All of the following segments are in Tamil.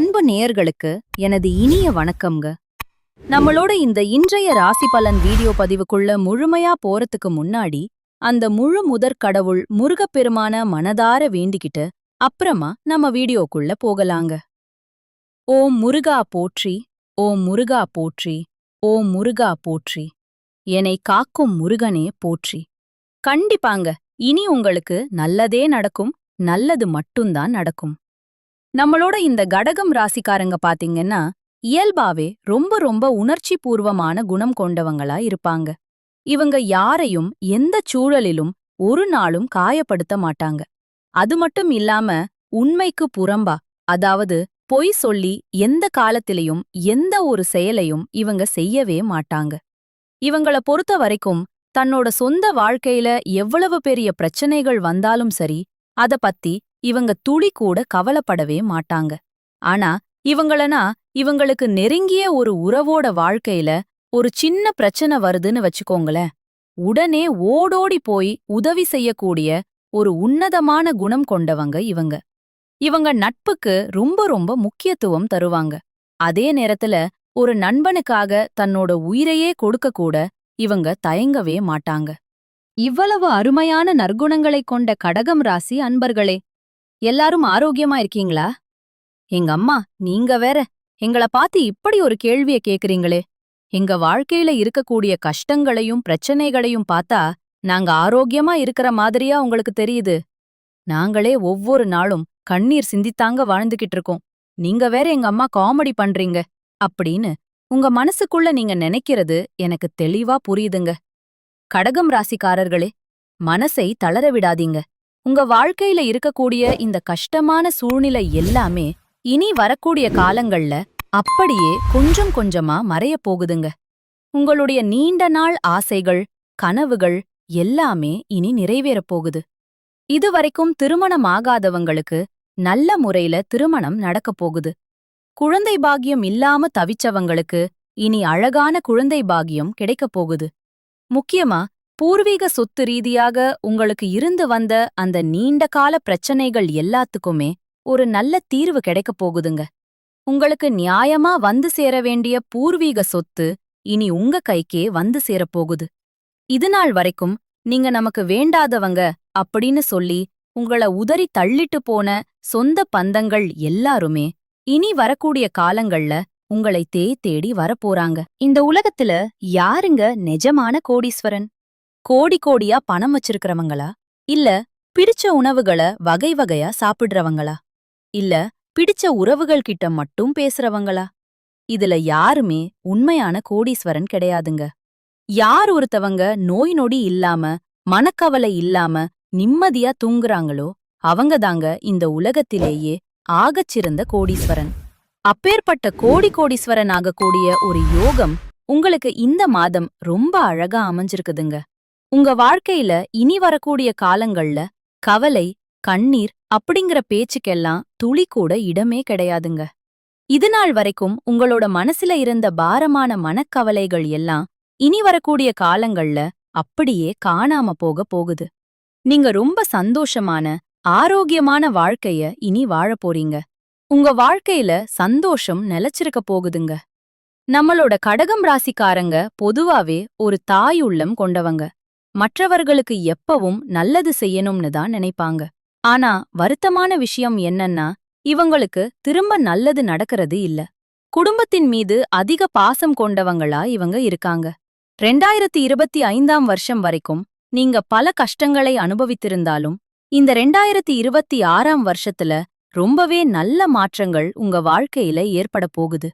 அன்பு நேயர்களுக்கு எனது இனிய வணக்கம்ங்க. நம்மளோட இந்த இன்றைய ராசி பலன் வீடியோ பதிவுக்குள்ள முழுமையா போறதுக்கு முன்னாடி அந்த முழு முதற் கடவுள் முருகப்பெருமான மனதார வேண்டிக்கிட்டு அப்புறமா நம்ம வீடியோக்குள்ள போகலாங்க. ஓம் முருகா போற்றி ஓம் முருகா போற்றி ஓம் முருகா போற்றி என்னை காக்கும் முருகனே போற்றி. கண்டிப்பாங்க இனி உங்களுக்கு நல்லதே நடக்கும் நல்லது மட்டும்தான் நடக்கும். நம்மளோட இந்த கடகம் ராசிக்காரங்க பாத்தீங்கன்னா இயல்பாவே ரொம்ப ரொம்ப உணர்ச்சி பூர்வமான குணம் கொண்டவங்களா இருப்பாங்க. இவங்க யாரையும் எந்த சூழலிலும் ஒரு நாளும் காயப்படுத்த மாட்டாங்க. அது மட்டும் இல்லாம உண்மைக்கு புறம்பா அதாவது பொய் சொல்லி எந்த காலத்திலையும் எந்த ஒரு செயலையும் இவங்க செய்யவே மாட்டாங்க. இவங்கள பொறுத்த வரைக்கும் தன்னோட சொந்த வாழ்க்கையில எவ்வளவு பெரிய பிரச்சனைகள் வந்தாலும் சரி அத பத்தி இவங்க துளி கூட கவலைப்படவே மாட்டாங்க. ஆனா இவங்களனா இவங்களுக்கு நெருங்கிய ஒரு உறவோட வாழ்க்கையில ஒரு சின்ன பிரச்சனை வருதுன்னு வச்சுக்கோங்களேன். உடனே ஓடோடி போய் உதவி செய்யக்கூடிய ஒரு உன்னதமான குணம் கொண்டவங்க இவங்க. இவங்க நட்புக்கு ரொம்ப ரொம்ப முக்கியத்துவம் தருவாங்க. அதே நேரத்துல ஒரு நண்பனுக்காக தன்னோட உயிரையே கொடுக்க கூட இவங்க தயங்கவே மாட்டாங்க. இவ்வளவு அருமையான நற்குணங்களைக் கொண்ட கடகம் ராசி அன்பர்களே எல்லாரும் ஆரோக்கியமா இருக்கீங்களா? எங்க அம்மா நீங்க வேற. எங்கள பார்த்து இப்படி ஒரு கேள்விய கேக்குறீங்களே. எங்க வாழ்க்கையில இருக்கக்கூடிய கஷ்டங்களையும் பிரச்சனைகளையும் பார்த்தா நாங்க ஆரோக்கியமா இருக்கிற மாதிரியா உங்களுக்கு தெரியுது. நாங்களே ஒவ்வொரு நாளும் கண்ணீர் சிந்தித்தாங்க வாழ்ந்துகிட்டு இருக்கோம். நீங்க வேற எங்க அம்மா காமெடி பண்றீங்க. அப்படின்னு உங்க மனசுக்குள்ள நீங்க நினைக்கிறது எனக்கு தெளிவா புரியுதுங்க. கடகம் ராசிக்காரர்களே மனசை தளர விடாதீங்க. உங்க வாழ்க்கையில இருக்கக்கூடிய இந்த கஷ்டமான சூழ்நிலை எல்லாமே இனி வரக்கூடிய காலங்கள்ல அப்படியே கொஞ்சம் கொஞ்சமா மறையப் போகுதுங்க. உங்களுடைய நீண்ட நாள் ஆசைகள் கனவுகள் எல்லாமே இனி நிறைவேறப் போகுது. இதுவரைக்கும் திருமணமாகாதவங்களுக்கு நல்ல முறையில திருமணம் நடக்கப் போகுது. குழந்தை பாக்கியம் இல்லாம தவிச்சவங்களுக்கு இனி அழகான குழந்தை பாக்கியம் கிடைக்கப் போகுது. முக்கியமா பூர்வீக சொத்து ரீதியாக உங்களுக்கு இருந்து வந்த அந்த நீண்ட கால பிரச்சனைகள் எல்லாத்துக்குமே ஒரு நல்ல தீர்வு கிடைக்கப் போகுதுங்க. உங்களுக்கு நியாயமா வந்து சேர வேண்டிய பூர்வீக சொத்து இனி உங்க கைக்கே வந்து சேரப்போகுது இதுநாள் வரைக்கும் நீங்க நமக்கு வேண்டாதவங்க அப்படின்னு சொல்லி உங்கள உதறி தள்ளிட்டு போன சொந்த பந்தங்கள் எல்லாருமே இனி வரக்கூடிய காலங்கள்ல உங்களை தேய் தேடி வரப்போறாங்க இந்த உலகத்துல யாருங்க நெஜமான கோடீஸ்வரன்? கோடி கோடியா பணம் வச்சிருக்கிறவங்களா? இல்ல பிடிச்ச உணவுகள வகை வகையா சாப்பிடுறவங்களா? இல்ல பிடிச்ச உறவுகள் கிட்ட மட்டும் பேசுறவங்களா? இதுல யாருமே உண்மையான கோடீஸ்வரன் கிடையாதுங்க. யார் ஒருத்தவங்க நோய் நொடி இல்லாம மனக்கவலை இல்லாம நிம்மதியா தூங்குறாங்களோ அவங்க தாங்க இந்த உலகத்திலேயே ஆகச்சிறந்த கோடீஸ்வரன். அப்பேற்பட்ட கோடி கோடீஸ்வரன் ஆகக்கூடிய ஒரு யோகம் உங்களுக்கு இந்த மாதம் ரொம்ப அழகா அமைஞ்சிருக்குதுங்க. உங்க வாழ்க்கையில இனி வரக்கூடிய காலங்கள்ல கவலை கண்ணீர் அப்படிங்கிற பேச்சுக்கெல்லாம் துளி கூட இடமே கிடையாதுங்க. இதுநாள் வரைக்கும் உங்களோட மனசுல இருந்த பாரமான மனக்கவலைகள் எல்லாம் இனி வரக்கூடிய காலங்கள்ல அப்படியே காணாம போக போகுது. நீங்க ரொம்ப சந்தோஷமான ஆரோக்கியமான வாழ்க்கைய இனி வாழப் போறீங்க. உங்க வாழ்க்கையில சந்தோஷம் நிலைச்சிருக்க போகுதுங்க. நம்மளோட கடகம் ராசிக்காரங்க பொதுவாவே ஒரு தாய் உள்ளம் கொண்டவங்க. மற்றவர்களுக்கு எப்பவும் நல்லது செய்யணும்னு தான் நினைப்பாங்க. ஆனா வருத்தமான விஷயம் என்னன்னா இவங்களுக்கு திரும்ப நல்லது நடக்கிறது இல்ல. குடும்பத்தின் மீது அதிக பாசம் கொண்டவங்களா இவங்க இருக்காங்க. ரெண்டாயிரத்தி இருபத்தி ஐந்தாம் வருஷம் வரைக்கும் நீங்க பல கஷ்டங்களை அனுபவித்திருந்தாலும் இந்த ரெண்டாயிரத்தி இருபத்தி ஆறாம் வருஷத்துல ரொம்பவே நல்ல மாற்றங்கள் உங்க வாழ்க்கையில ஏற்பட போகுது.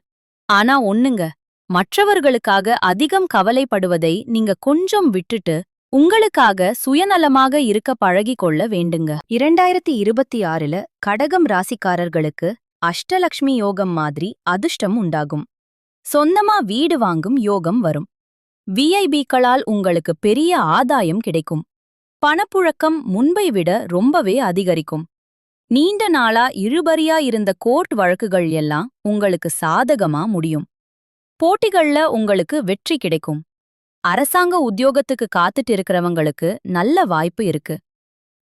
ஆனா ஒண்ணுங்க மற்றவர்களுக்காக அதிகம் கவலைப்படுவதை நீங்க கொஞ்சம் விட்டுட்டு உங்களுக்காக சுயநலமாக இருக்க பழகிக் கொள்ள வேண்டுங்க. இரண்டாயிரத்தி இருபத்தி ஆறுல கடகம் ராசிக்காரர்களுக்கு அஷ்டலக்ஷ்மி யோகம் மாதிரி அதிர்ஷ்டம் உண்டாகும். சொந்தமா வீடு வாங்கும் யோகம் வரும். விஐபிக்களால் உங்களுக்கு பெரிய ஆதாயம் கிடைக்கும். பணப்புழக்கம் முன்பை விட ரொம்பவே அதிகரிக்கும். நீண்ட நாளா இழுபறியா இருந்த கோர்ட் வழக்குகள் எல்லாம் உங்களுக்கு சாதகமா முடியும். போட்டிகள்ல உங்களுக்கு வெற்றி கிடைக்கும். அரசாங்க உத்தியோகத்துக்கு காத்துட்டு இருக்கிறவங்களுக்கு நல்ல வாய்ப்பு இருக்கு.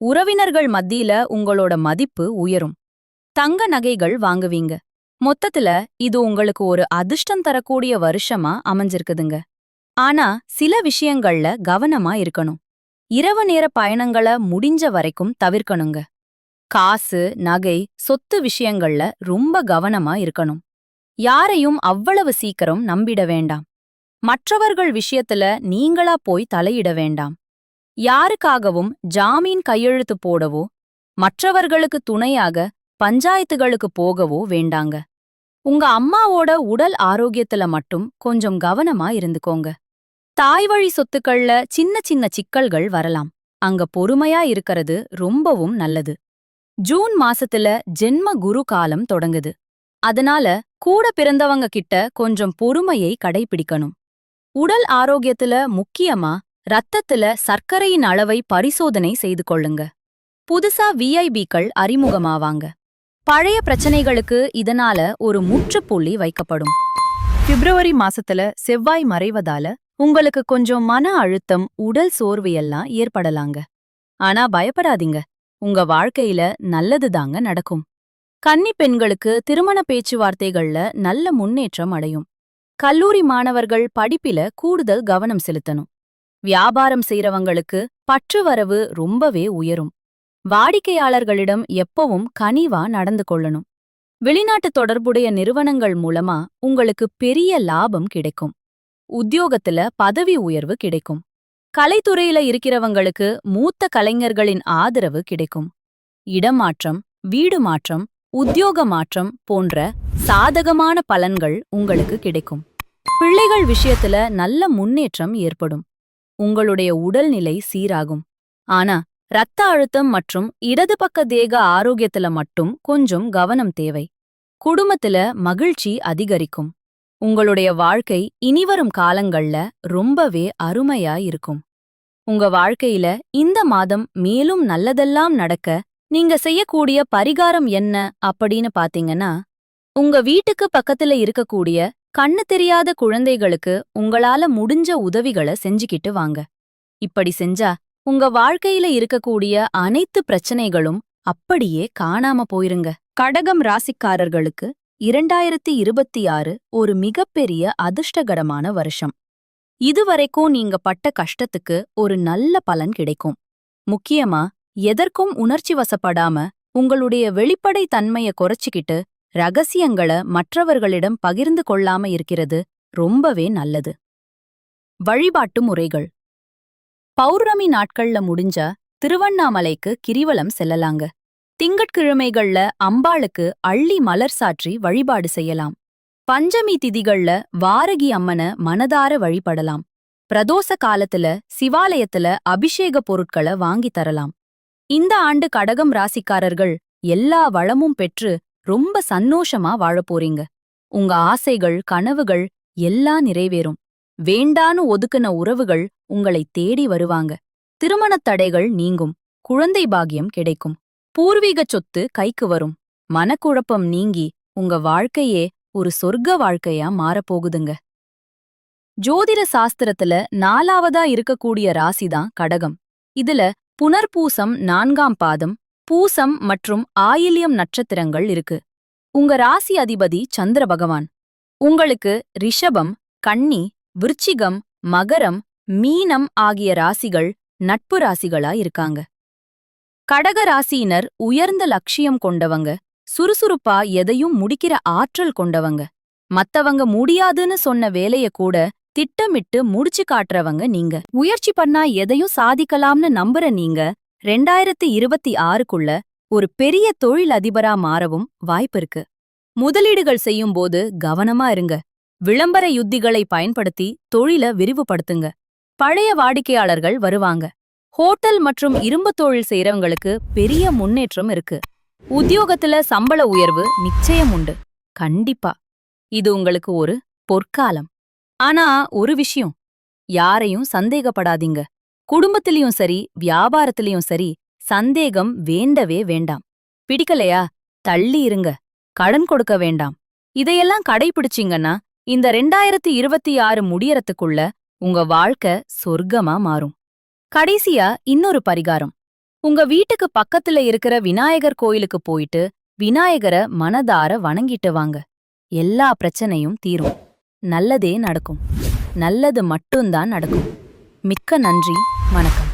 உறவினர்கள் மத்தியில உங்களோட மதிப்பு உயரும். தங்க நகைகள் வாங்குவீங்க. மொத்தத்துல இது உங்களுக்கு ஒரு அதிர்ஷ்டம் தரக்கூடிய வருஷமா அமைஞ்சிருக்குதுங்க. ஆனா சில விஷயங்கள்ல கவனமா இருக்கணும். இரவு நேர பயணங்கள முடிஞ்ச வரைக்கும் தவிர்க்கணுங்க. காசு நகை சொத்து விஷயங்கள்ல ரொம்ப கவனமா இருக்கணும். யாரையும் அவ்வளவு சீக்கிரம் நம்பிட வேண்டாம். மற்றவர்கள் விஷயத்துல நீங்களா போய் தலையிட வேண்டாம். யாருக்காகவும் ஜாமீன் கையெழுத்து போடவோ மற்றவர்களுக்கு துணையாக பஞ்சாயத்துகளுக்கு போகவோ வேண்டாங்க. உங்க அம்மாவோட உடல் ஆரோக்கியத்துல மட்டும் கொஞ்சம் கவனமா இருந்துக்கோங்க. தாய்வழி சொத்துக்கள்ல சின்ன சின்ன சிக்கல்கள் வரலாம். அங்க பொறுமையா இருக்கறது ரொம்பவும் நல்லது. ஜூன் மாசத்துல ஜென்ம குரு காலம் தொடங்குது. அதனால கூட பிறந்தவங்க கிட்ட கொஞ்சம் பொறுமையை கடைபிடிக்கணும். உடல் ஆரோக்கியத்துல முக்கியமா ரத்தத்துல சர்க்கரையின் அளவை பரிசோதனை செய்து கொள்ளுங்க. புதுசா விஐபிக்கள் அறிமுகமாவாங்க. பழைய பிரச்சனைகளுக்கு இதனால ஒரு முற்றுப்புள்ளி வைக்கப்படும். பிப்ரவரி மாசத்துல செவ்வாய் மறைவதால உங்களுக்கு கொஞ்சம் மன அழுத்தம் உடல் சோர்வு எல்லாம் ஏற்படலாங்க. ஆனா பயப்படாதீங்க. உங்க வாழ்க்கையில நல்லதுதாங்க நடக்கும். கன்னி பெண்களுக்கு திருமண பேச்சுவார்த்தைகள்ல நல்ல முன்னேற்றம் அடையும். கல்லூரி மாணவர்கள் படிப்பில கூடுதல் கவனம் செலுத்தணும். வியாபாரம் செய்றவங்களுக்கு பற்றுவரவு ரொம்பவே உயரும். வாடிக்கையாளர்களிடம் எப்பவும் கனிவா நடந்து கொள்ளணும். வெளிநாட்டு தொடர்புடைய நிறுவனங்கள் மூலமா உங்களுக்கு பெரிய லாபம் கிடைக்கும். உத்தியோகத்துல பதவி உயர்வு கிடைக்கும். கலைத்துறையில இருக்கிறவங்களுக்கு மூத்த கலைஞர்களின் ஆதரவு கிடைக்கும். இடமாற்றம் வீடு மாற்றம் உத்தியோக மாற்றம் போன்ற சாதகமான பலன்கள் உங்களுக்கு கிடைக்கும். பிள்ளைகள் விஷயத்துல நல்ல முன்னேற்றம் ஏற்படும். உங்களுடைய உடல்நிலை சீராகும். ஆனா இரத்த அழுத்தம் மற்றும் இடது பக்க தேக ஆரோக்கியத்துல மட்டும் கொஞ்சம் கவனம் தேவை. குடும்பத்துல மகிழ்ச்சி அதிகரிக்கும். உங்களுடைய வாழ்க்கை இனிவரும் காலங்கள்ல ரொம்பவே அருமையா இருக்கும். உங்க வாழ்க்கையில இந்த மாதம் மேலும் நல்லதெல்லாம் நடக்க நீங்க செய்யக்கூடிய பரிகாரம் என்ன அப்படின்னு பாத்தீங்கன்னா உங்க வீட்டுக்கு பக்கத்துல இருக்கக்கூடிய கண்ணு தெரியாத குழந்தைகளுக்கு உங்களால முடிஞ்ச உதவிகளை செஞ்சுக்கிட்டு வாங்க. இப்படி செஞ்சா உங்க வாழ்க்கையில இருக்கக்கூடிய அனைத்து பிரச்சனைகளும் அப்படியே காணாம போயிருங்க. கடகம் ராசிக்காரர்களுக்கு இரண்டாயிரத்தி இருபத்தி ஆறு ஒரு மிகப்பெரிய அதிர்ஷ்டகரமான வருஷம். இதுவரைக்கும் நீங்க பட்ட கஷ்டத்துக்கு ஒரு நல்ல பலன் கிடைக்கும். முக்கியமா எதற்கும் உணர்ச்சி வசப்படாம உங்களுடைய வெளிப்படை தன்மைய குறைச்சிக்கிட்டு ரகசியங்கள மற்றவர்களிடம் பகிர்ந்து கொள்ளாம இருக்கிறது ரொம்பவே நல்லது. வழிபாட்டு முறைகள். பௌர்ணமி நாட்கள்ல முடிஞ்சா திருவண்ணாமலைக்கு கிரிவலம் செல்லலாங்க. திங்கட்கிழமைகள்ல அம்பாளுக்கு அள்ளி மலர் சாற்றி வழிபாடு செய்யலாம். பஞ்சமி திதிகள்ல வாரகி அம்மன மனதார வழிபடலாம். பிரதோஷ காலத்துல சிவாலயத்துல அபிஷேக பொருட்கள வாங்கி தரலாம். இந்த ஆண்டு கடகம் ராசிக்காரர்கள் எல்லா வளமும் பெற்று ரொம்ப சந்தோஷமா வாழப் போறீங்க. உங்க ஆசைகள் கனவுகள் எல்லாம் நிறைவேறும். வேண்டான்னு ஒதுக்குன உறவுகள் உங்களை தேடி வருவாங்க. திருமணத் தடைகள் நீங்கும். குழந்தை பாக்கியம் கிடைக்கும். பூர்வீக சொத்து கைக்கு வரும். மனக்குழப்பம் நீங்கி உங்க வாழ்க்கையே ஒரு சொர்க்க வாழ்க்கையா மாறப்போகுதுங்க ஜோதிட சாஸ்திரத்துல நாலாவதா இருக்கக்கூடிய ராசிதான் கடகம். இதுல புனர்பூசம் நான்காம் பாதம் பூசம் மற்றும் ஆயில்யம் நட்சத்திரங்கள் இருக்கு. உங்க ராசி அதிபதி சந்திர பகவான். உங்களுக்கு ரிஷபம் கன்னி விருச்சிகம் மகரம் மீனம் ஆகிய ராசிகள் நட்பு ராசிகளா இருக்காங்க. கடக ராசியினர் உயர்ந்த லட்சியம் கொண்டவங்க சுறுசுறுப்பா எதையும் முடிக்கிற ஆற்றல் கொண்டவங்க. மத்தவங்க முடியாதுன்னு சொன்ன வேலைய கூட திட்டமிட்டு முடிச்சு காட்டுறவங்க நீங்க. முயற்சி பண்ணா எதையும் சாதிக்கலாம்னு நம்புற நீங்க ரெண்டாயிரத்தி இருபத்தி ஆறுக்குள்ள ஒரு பெரிய தொழில் அதிபரா மாறவும் வாய்ப்பிருக்கு முதலீடுகள் செய்யும்போது கவனமா இருங்க. விளம்பர யுத்திகளை பயன்படுத்தி தொழில விரிவுபடுத்துங்க. பழைய வாடிக்கையாளர்கள் வருவாங்க. ஹோட்டல் மற்றும் இரும்பு தொழில் செய்றவங்களுக்கு பெரிய முன்னேற்றம் இருக்கு. உத்தியோகத்துல சம்பள உயர்வு நிச்சயம் உண்டு. கண்டிப்பா. இது உங்களுக்கு ஒரு பொற்காலம். ஆனா ஒரு விஷயம். யாரையும் சந்தேகப்படாதீங்க. குடும்பத்திலயும் சரி வியாபாரத்திலயும் சரி சந்தேகம் வேண்டவே வேண்டாம். பிடிக்கலையா? தள்ளி இருங்க. கடன் கொடுக்க வேண்டாம். இதையெல்லாம் கடைபிடிச்சீங்கன்னா இந்த ரெண்டாயிரத்தி இருபத்தி ஆறு முடியறதுக்குள்ள உங்க வாழ்க்கை சொர்க்கமா மாறும். கடைசியா இன்னொரு பரிகாரம். உங்க வீட்டுக்கு பக்கத்துல இருக்கிற விநாயகர் கோயிலுக்கு போயிட்டு விநாயகர மனதார வணங்கிட்டு வாங்க. எல்லா பிரச்சனையும் தீரும். நல்லதே நடக்கும். நல்லது மட்டும்தான் நடக்கும். மிக்க நன்றி. வணக்கம்.